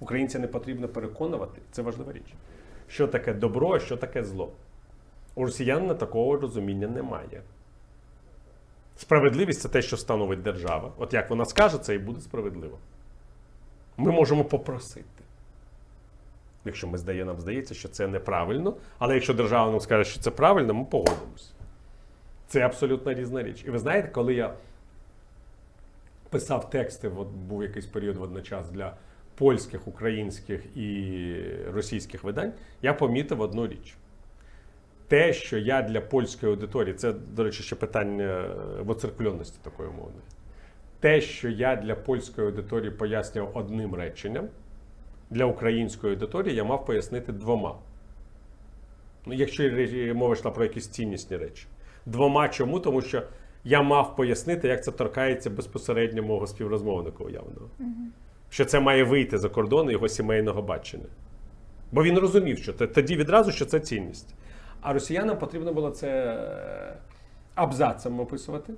Українця не потрібно переконувати, це важлива річ. Що таке добро, а що таке зло. У росіян на такого розуміння немає. Справедливість це те, що становить держава. От як вона скаже, це і буде справедливо. Ми можемо попросити. Якщо ми здає, нам здається, що це неправильно, але якщо держава нам скаже, що це правильно, ми погодимося. Це абсолютно різна річ. І ви знаєте, коли я писав тексти, от був якийсь період водночас для польських, українських і російських видань, я помітив одну річ. Те, що я для польської аудиторії, це, до речі, ще питання воцеркульонності такої мови. Те, що я для польської аудиторії пояснював одним реченням, для української аудиторії я мав пояснити двома. Ну, якщо мова йшла про якісь ціннісні речі. Двома чому? Тому що я мав пояснити, як це торкається безпосередньо мого співрозмовника уявного. Що це має вийти за кордон його сімейного бачення. Бо він розумів, що тоді відразу, що це цінність. А росіянам потрібно було це е, абзацем описувати.